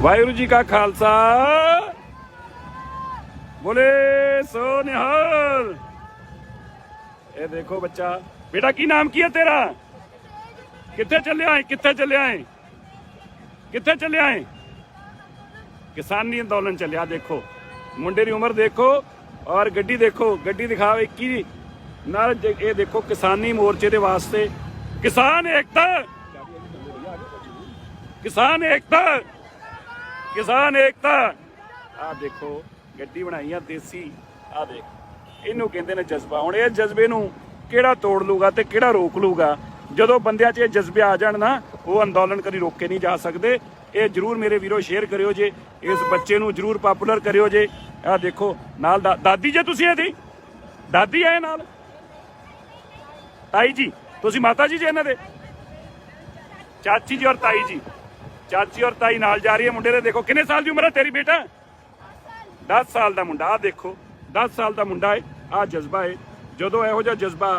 ਵਾਹਿਗੁਰੂ ਜੀ ਕਾ ਖਾਲਸਾ। ਬੋਲੇ ਸੋ ਨਿਹਾਲ। ਇਹ ਦੇਖੋ ਬੱਚਾ। ਬੇਟਾ, ਕੀ ਨਾਮ ਕੀ ਹੈ ਤੇਰਾ? ਕਿੱਥੇ ਚੱਲਿਆ ਹੈ ਕਿੱਥੇ ਚੱਲਿਆ ਹੈ ਕਿੱਥੇ ਚੱਲਿਆ ਹੈ ਕਿਸਾਨੀ ਅੰਦੋਲਨ ਚੱਲਿਆ, ਦੇਖੋ। ਮੁੰਡੇ ਦੀ ਉਮਰ ਦੇਖੋ ਔਰ ਗੱਡੀ ਦੇਖੋ। ਗੱਡੀ ਦਿਖਾਓ 21 ਨਾਲ ਇਹ ਦੇਖੋ ਕਿਸਾਨੀ ਮੋਰਚੇ ਦੇ ਵਾਸਤੇ ਕਿਸਾਨ ਏਕਤਾ। ਕਿਸਾਨ ਏਕਤਾ। ਕਿਸਾਨ ਏਕਤਾ। ਆ ਦੇਖੋ, ਗੱਡੀ ਬਣਾਈ ਆ ਦੇਸੀ। ਆ ਦੇਖ, ਇਹਨੂੰ ਕਹਿੰਦੇ ਨੇ ਜਜ਼ਬਾ। ਹੁਣ ਇਹ ਜਜ਼ਬੇ ਨੂੰ ਕਿਹੜਾ ਤੋੜ ਲੂਗਾ ਤੇ ਕਿਹੜਾ ਰੋਕ ਲੂਗਾ? ਜਦੋਂ ਬੰਦਿਆਂ 'ਚ ਇਹ ਜਜ਼ਬੇ ਆ ਜਾਣ ਨਾ, ਉਹ ਅੰਦੋਲਨ ਕਦੀ ਰੋਕੇ ਨਹੀਂ ਜਾ ਸਕਦੇ। ਇਹ ਜਰੂਰ ਮੇਰੇ ਵੀਰੋ ਸ਼ੇਅਰ ਕਰਿਓ ਜੇ, ਇਸ ਬੱਚੇ ਨੂੰ ਜਰੂਰ ਪਪੂਲਰ ਕਰਿਓ ਜੇ। ਆ ਦੇਖੋ, ਨਾਲ ਦਾ- ਦਾਦੀ ਜੇ ਤੁਸੀਂ ਇਹਦੀ? ਦਾਦੀ ਆਏ ਨਾਲ? ਤਾਈ ਜੀ, ਤੁਸੀਂ ਮਾਤਾ ਜੀ ਜੇ ਇਹਨਾਂ ਦੇ? ਚਾਚੀ ਜੀ ਔਰ ਤਾਈ ਜੀ। ਚਾਚੀ ਔਰ ਤਾਈ ਨਾਲ ਜਾ ਰਹੀ ਹੈ। ਮੁੰਡੇ ਦੇ ਦੇਖੋ, ਕਿੰਨੇ ਸਾਲ ਦੀ ਉਮਰ ਹੈ ਤੇਰੀ ਬੇਟਾ? 10 ਸਾਲ ਦਾ ਮੁੰਡਾ ਆ ਦੇਖੋ 10 ਸਾਲ ਦਾ ਮੁੰਡਾ ਹੈ ਆ ਜਜ਼ਬਾ ਹੈ ਜਦੋਂ ਇਹੋ ਜਿਹਾ ਜਜ਼ਬਾ